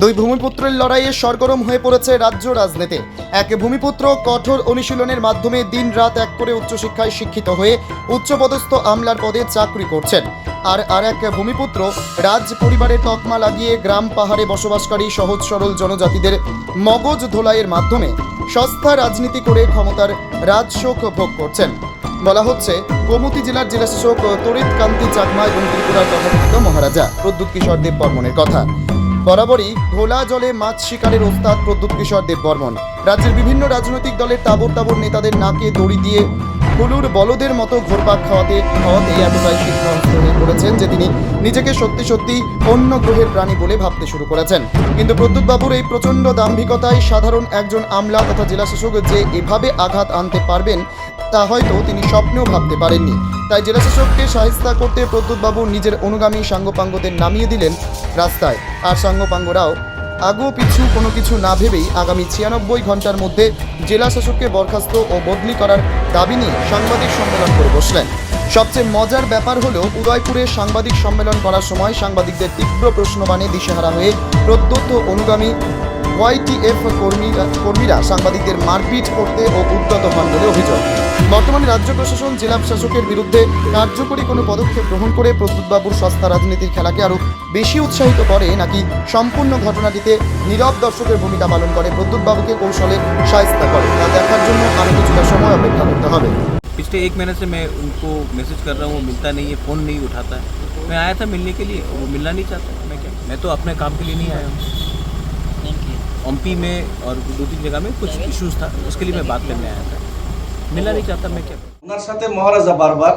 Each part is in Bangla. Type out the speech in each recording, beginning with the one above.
দুই ভূমিপুত্রের লড়াইয়ে সরগরম হয়ে পড়েছে রাজ্য রাজনীতি। এক ভূমিপুত্র কঠোর অনুশীলনের মাধ্যমে দিন রাত এক করে উচ্চশিক্ষায় শিক্ষিত হয়ে উচ্চপদস্থ আমলার পদে চাকরি করছেন। আর আর এক ভূমিপুত্র রাজ পরিবারের তকমা লাগিয়ে গ্রাম পাহাড়ে বসবাসকারী সহজ সরল জনজাতিদের মগজ ধোলাইয়ের মাধ্যমে সস্তা রাজনীতি করে ক্ষমতার রাজশোক ভোগ করছেন। বলা হচ্ছে, গোমতী জেলার জেলাশাসক তরিত কান্তি চাকমা এবং ত্রিপুরার তথাকথিত মহারাজা প্রদ্যুৎ কিশোর দেব বর্মনের কথা। বরাবরই ঘোলা জলে মাছ শিকারের ওস্তাদ প্রদ্যুৎ কিশোর দেব বর্মন রাজ্যের বিভিন্ন রাজনৈতিক দলের তাবর তাবর নেতাদের নাকে দড়ি দিয়ে হলুর বলদের মতো ঘোরপাক খাওয়াতে খাওয়াতে এতটাই সিদ্ধহস্ত হয়ে পড়েছেন যে তিনি নিজেকে সত্যি সত্যি অন্য গ্রহের প্রাণী বলে ভাবতে শুরু করেছেন। কিন্তু প্রদ্যুৎ বাবুর এই প্রচণ্ড দাম্ভিকতায় সাধারণ একজন আমলা তথা জেলাশাসক যে এভাবে আঘাত আনতে পারবেন তা হয়তো তিনি স্বপ্নেও ভাবতে পারেননি। তাই জেলাশাসককে সাহিস্তা করতে প্রদ্যুৎবাবু নিজের অনুগামী সাঙ্গপাঙ্গদের নামিয়ে দিলেন রাস্তায়। আর সাঙ্গপাঙ্গরাও আগু পিছু কোনো কিছু না ভেবেই আগামী ছিয়ানব্বই ঘণ্টার মধ্যে জেলা শাসককে বরখাস্ত ও বদলি করার দাবি নিয়ে সাংবাদিক সম্মেলন করে বসলেন। সবচেয়ে মজার ব্যাপার হলো উদয়পুরে সাংবাদিক সম্মেলন করার সময় সাংবাদিকদের তীব্র প্রশ্নবাণে দিশেহারা হয়ে প্রদ্যুৎ অনুগামী ওয়াইটিএফ কর্মীরা কর্মীরা সাংবাদিকদের মারপিট করতে ও উদ্যত হন বলে অভিযোগ। বর্তমানে রাজ্য প্রশাসন জেলা শাসকের বিরুদ্ধে কার্যকরী কোনো পদক্ষেপ গ্রহণ করে প্রদ্যুৎবাবুর সস্তা রাজনীতির খেলাকে আরও বেশি উৎসাহিত করে নাকি সম্পূর্ণ ঘটনাটিতে নীরব দর্শকের ভূমিকা পালন করে প্রদ্যুৎবাবুকে কৌশলে সায়স্তা করে তা দেখার জন্য আরও কিছুটা সময় অপেক্ষা করতে হবে पिछले एक महीने से मैं उनको मैसेज कर रहा हूँ वो मिलता नहीं है फ़ोन नहीं उठाता है मैं आया था मिलने के लिए वो मिलना नहीं चाहता मैं क्या मैं तो अपने काम के लिए नहीं आया हूँ एमपी में और दो तीन जगह में कुछ इश्यूज था उसके लिए मैं बात करने आया था ওনার সাথে মহারাজা বারবার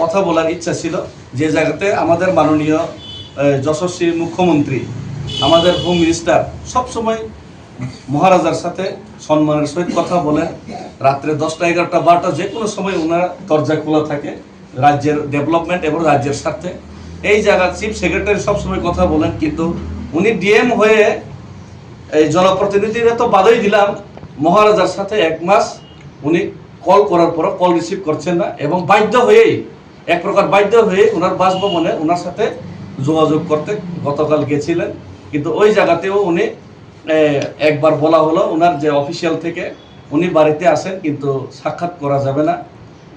কথা বলার ইচ্ছা ছিল। যে জায়গাতে আমাদের মাননীয় যশস্বী মুখ্যমন্ত্রী, আমাদের হোম মিনিস্টার সবসময় মহারাজার সাথে সম্মানের সহিত কথা বলেন। রাত্রে দশটা, এগারোটা, বারোটা যে কোনো সময় ওনার দরজা খোলা থাকে রাজ্যের ডেভেলপমেন্ট এবং রাজ্যের স্বার্থে। এই জায়গা চিফ সেক্রেটারি সবসময় কথা বলেন, কিন্তু উনি ডিএম হয়ে এই জনপ্রতিনিধিরা তো বাদই দিলাম। মহারাজার সাথে এক মাস উনি কল করার পর কল রিসিভ করছেন না এবং বাধ্য হয়েই, এক প্রকার বাধ্য হয়ে ওনার বাসভবনে ওনার সাথে যোগাযোগ করতে গতকাল গেছিলেন। কিন্তু ওই জায়গাতেও উনি একবার বলা হলো ওনার যে অফিসিয়াল থেকে উনি বাড়িতে আসেন কিন্তু সাক্ষাৎ করা যাবে না।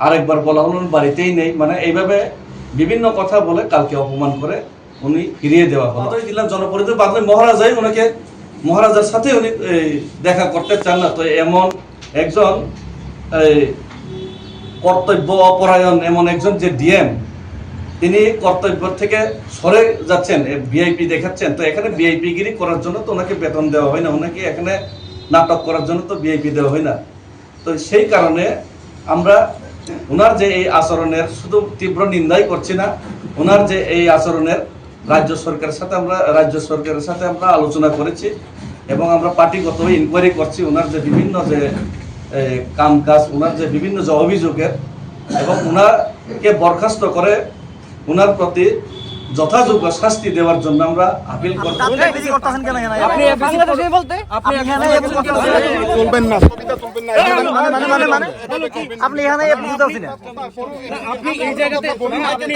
আরেকবার বলা হলো উনি বাড়িতেই নেই। মানে এইভাবে বিভিন্ন কথা বলে কালকে অপমান করে উনি ফিরিয়ে দেওয়া হলো। দিলাম জনপ্রতিনিধি বাদলে মহারাজাই ওনাকে, মহারাজার সাথে উনি দেখা করতে চান না। তো এমন একজন কর্তব্য অপরায়ণ এমন একজন যে ডিএম, তিনি কর্তব্য থেকে সরে যাচ্ছেন ভিআইপি দেখাচ্ছেন। তো এখানে ভিআইপি গিরি করার জন্য তো ওনাকে বেতন দেওয়া হয় না, ওনাকে এখানে নাটক করার জন্য তো ভিআইপি দেওয়া হয় না। তো সেই কারণে আমরা ওনার যে এই আচরণের শুধু তীব্র নিন্দাই করছি না, ওনার যে এই আচরণের রাজ্য সরকারের সাথে আমরা, রাজ্য সরকারের সাথে আমরা আলোচনা করেছি এবং আমরা পার্টিগত ইনকোয়ারি করছি। ওনার যে বিভিন্ন যে কাম কাজ ওনার যে বিভিন্ন যে অভিযোগের এবং ওনাকে বরখাস্ত করে ওনার প্রতি যথাযোগ্য শাস্তি দেওয়ার জন্য আমরা আপিল করব। আপনি বাংলাদেশে বলতে আপনি এখানে তুলবেন না ছবিটা না। মানে মানে মানে আপনি এখানে বুঝতে পারছি না। আপনি এই জায়গাতে আপনি